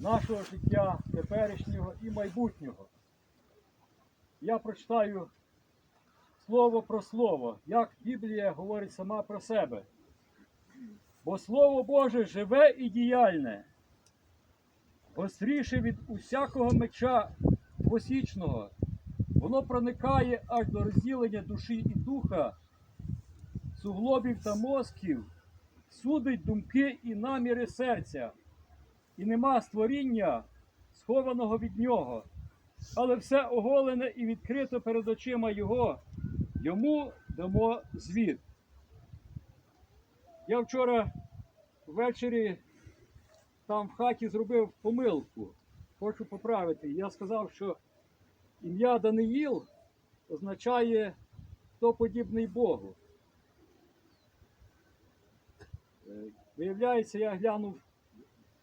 нашого життя теперішнього і майбутнього. Я прочитаю слово про слово, як Біблія говорить сама про себе. Бо Слово Боже живе і діяльне, гостріше від усякого меча двосічного. Воно проникає аж до розділення душі і духа, суглобів та мозків, судить думки і наміри серця, і нема створіння, схованого від нього, але все оголене і відкрито перед очима Його, йому дамо звіт. Я вчора ввечері там в хаті зробив помилку. Хочу поправити. Я сказав, що ім'я Даниїл означає хто подібний Богу. Е, Виявляється, я глянув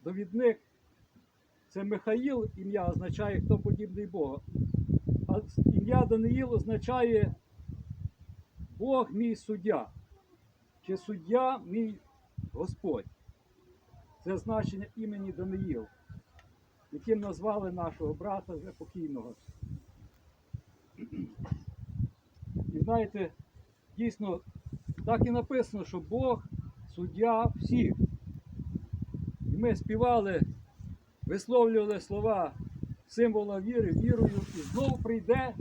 довідник. Це Михаїл ім'я означає хто подібний Богу. А ім'я Даниїл означає Бог мій суддя. Чи суддя мій Господь. Це значення імені Даниїл, яким назвали нашого брата вже покійного. І знаєте, дійсно, так і написано, що Бог суддя всіх. Ми співали, висловлювали слова символа віри, вірою, і знову прийде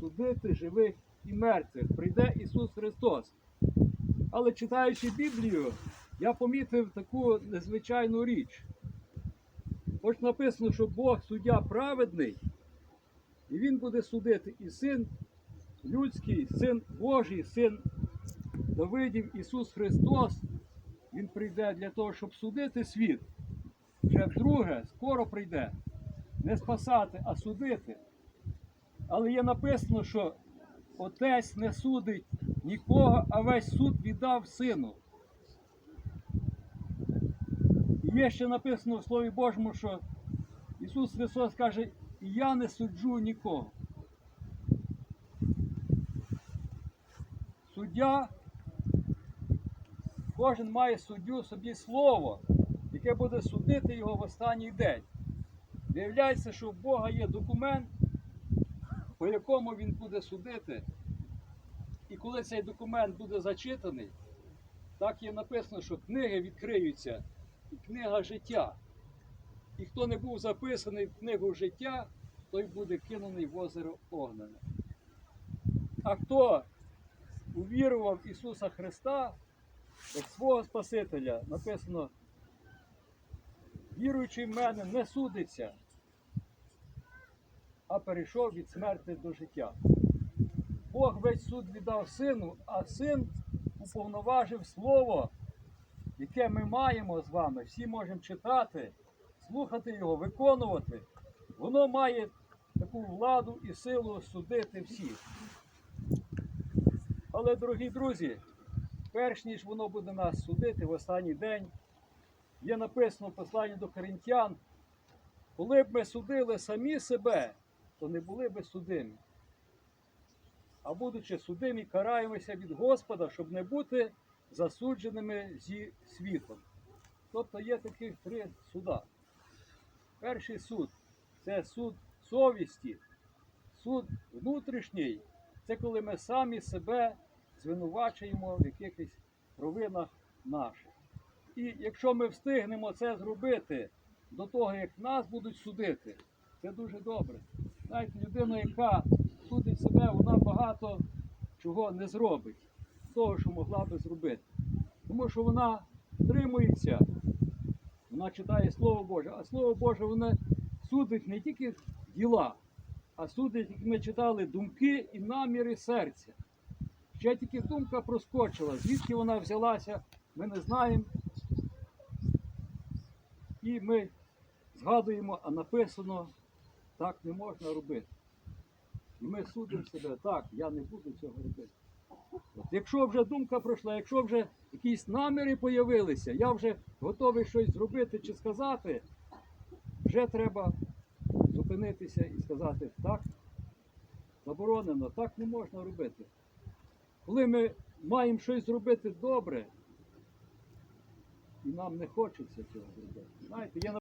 судити живих і мертвих. Прийде Ісус Христос. Але читаючи Біблію, я помітив таку незвичайну річ. Хоч написано, що Бог суддя праведний, і Він буде судити і син людський, син Божий, син Давидів, Ісус Христос. Він прийде для того, щоб судити світ. Вже вдруге, скоро прийде. Не спасати, а судити. Але є написано, що Отець не судить нікого, а весь суд віддав сину. І є ще написано в Слові Божому, що Ісус Христос каже, я не суджу нікого. Суддя, кожен має суддю собі слово, яке буде судити його в останній день. Виявляється, що в Бога є документ, по якому він буде судити. І коли цей документ буде зачитаний, так є написано, що книги відкриються, і книга життя. І хто не був записаний в книгу життя, той буде кинений в озеро Огнене. А хто увірував Ісуса Христа як свого Спасителя, написано, віруючий в мене не судиться, а перейшов від смерти до життя. Бог весь суд віддав сину, а син уповноважив слово, яке ми маємо з вами. Всі можемо читати, слухати його, виконувати. Воно має таку владу і силу судити всіх. Але, дорогі друзі, перш ніж воно буде нас судити в останній день, є написано в посланні до Коринтян, коли б ми судили самі себе, то не були би судимі. А будучи судимі, караємося від Господа, щоб не бути засудженими зі світом. Тобто є таких три суда. Перший суд це суд совісті, суд внутрішній це коли ми самі себе звинувачуємо в якихось провинах наших. І якщо ми встигнемо це зробити до того, як нас будуть судити, це дуже добре. Знаєте, людина, яка судить себе, вона багато чого не зробить того, що могла би зробити. Тому що вона стримується, вона читає Слово Боже, а Слово Боже воно судить не тільки діла, а судить, як ми читали, думки і наміри серця. Ще тільки думка проскочила, звідки вона взялася, ми не знаємо. І ми згадуємо, а написано, так не можна робити. І ми судимо себе, так, я не буду цього робити. От якщо вже думка пройшла, якщо вже якісь наміри появилися, я вже готовий щось зробити чи сказати, вже треба зупинитися і сказати, так, заборонено, так не можна робити. Коли ми маємо щось зробити добре, і нам не хочеться цього зробити. Знаєте, є